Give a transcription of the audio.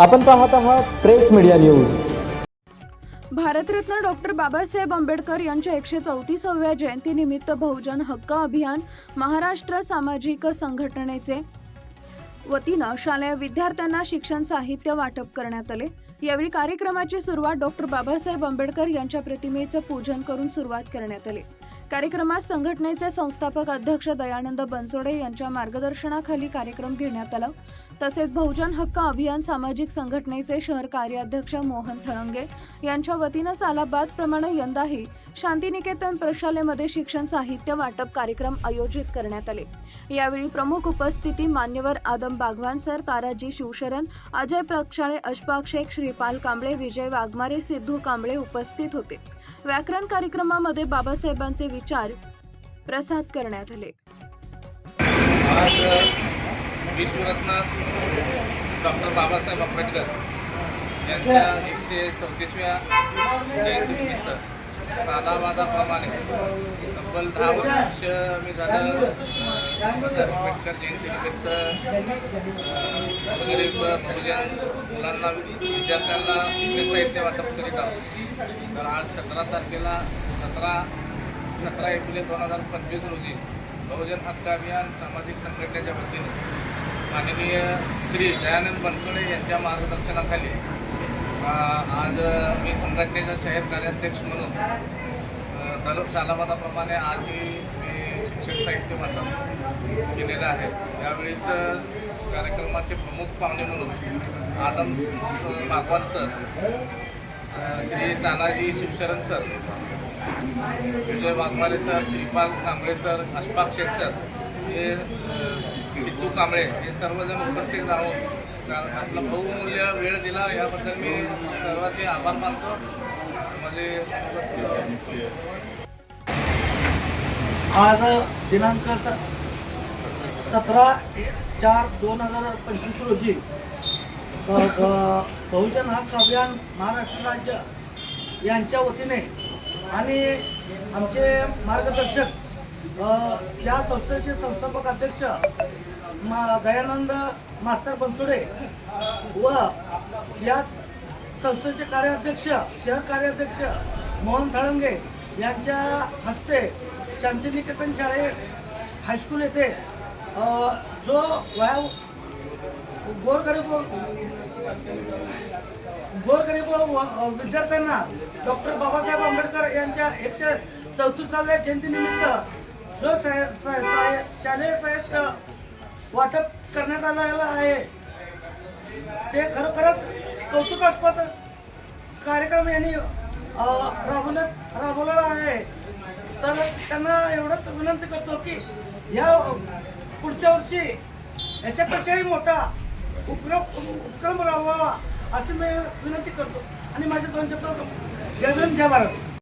आपण पाहत आहात press media news. Bharat Ratna doctor Babasaheb Ambedkar यांच्या एकशे चौतीसाव्या जयंतीनिमित्त बहुजन हक्क अभियान महाराष्ट्र सामाजिक संघटनेचे वतीनं शालेय विद्यार्थ्यांना शिक्षण साहित्य वाटप करण्यात आले. यावेळी कार्यक्रमाची सुरुवात डॉक्टर बाबासाहेब आंबेडकर यांच्या प्रतिमेचं पूजन करून सुरुवात करण्यात आली. कार्यक्रमात संघटनेचे संस्थापक अध्यक्ष दयानंद बनसोडे यांच्या मार्गदर्शनाखाली कार्यक्रम घेण्यात आला. तसेच बहुजन हक्क अभियान सामाजिक संघटनेचे शहर कार्याध्यक्ष मोहन थळंगे यांच्या वतीनं सालाबादप्रमाणे यंदाही शांतिनिकेतन प्रशालेमध्ये शिक्षण साहित्य वाटप कार्यक्रम आयोजित करण्यात आले. यावेळी प्रमुख उपस्थिती मान्यवर आदम बागवान सर ताराजी शिवशरण अजय प्रक्षाळे अशफाक शेख श्रीपाल कांबळे विजय वाघमारे सिद्धू कांबळे उपस्थित होते. व्याकरण कार्यक्रमामध्ये बाबासाहेबांचे विचार प्रसाद करण्यात आले. आज विश्वरत्न डॉक्टर बाबासाहेब आंबेडकर यांच्या एकशे चौतीसव्या जयंतीनिमित्त सालावादाप्रमाणे तब्बल दहा वर्ष मी झालं बाबासाहेब आंबेडकर जयंतीनिमित्त गरीब बहुजन मुलांना विद्यार्थ्यांना शिक्षण साहित्य वाटप करीत आहोत. तर आज सतरा तारखेला सतरा सतरा एप्रिल दोन हजार पंचवीस रोजी बहुजन हक्क अभियान सामाजिक संघटनेच्या वतीने माननीय श्री दयानंद बनसोडे यांच्या मार्गदर्शनाखाली आज मी संघटनेचा शहर कार्याध्यक्ष म्हणून अ, दररोज आजही मी शिक्षण साहित्य वाटप केलेलं आहे. त्यावेळेस कार्यक्रमाचे प्रमुख पाहुणे म्हणून आदम अ, Bhagwat sir Shri Tanaji Shivsharan sir Vijay Waghmare sir Shripal Kamble sir Ashfaq Shaikh sir हे सिद्धू कांबळे हे सर्वजण उपस्थित आहोत आपला बहुमूल्य वेळ दिला याबद्दल मी सर्वांचे आभार मानतो. म्हणजे आज दिनांक स सतरा चार दोन हजार पंचवीस रोजी बहुजन हक्क अभियान महाराष्ट्र राज्य यांच्या वतीने आणि आमचे मार्गदर्शक या संस्थेचे संस्थापक अध्यक्ष मा दयानंद मास्तर बनसुडे व या संस्थेचे कार्याध्यक्ष शहर कार्याध्यक्ष मोहन थळंगे यांच्या हस्ते शांतिनिकेतन शाळे हायस्कूल येथे जो वया गोरगरीब गोरगरीब विद्यार्थ्यांना डॉक्टर बाबासाहेब आंबेडकर यांच्या एकशे चौतीसाव्या जयंतीनिमित्त जो साय- साय- शालेय साहित्य वाटप करण्यात आलेलं आहे. ते खरोखरच कौतुकास्पद कार्यक्रम यांनी राबवण्यात राबवलेला आहे. तर त्यांना एवढंच विनंती करतो की या पुढच्या वर्षी याच्यापेक्षाही मोठा उपक्रम उपक्रम राबवावा अशी मी विनंती करतो. आणि माझे दोन शब्द जय भीम जय भारत.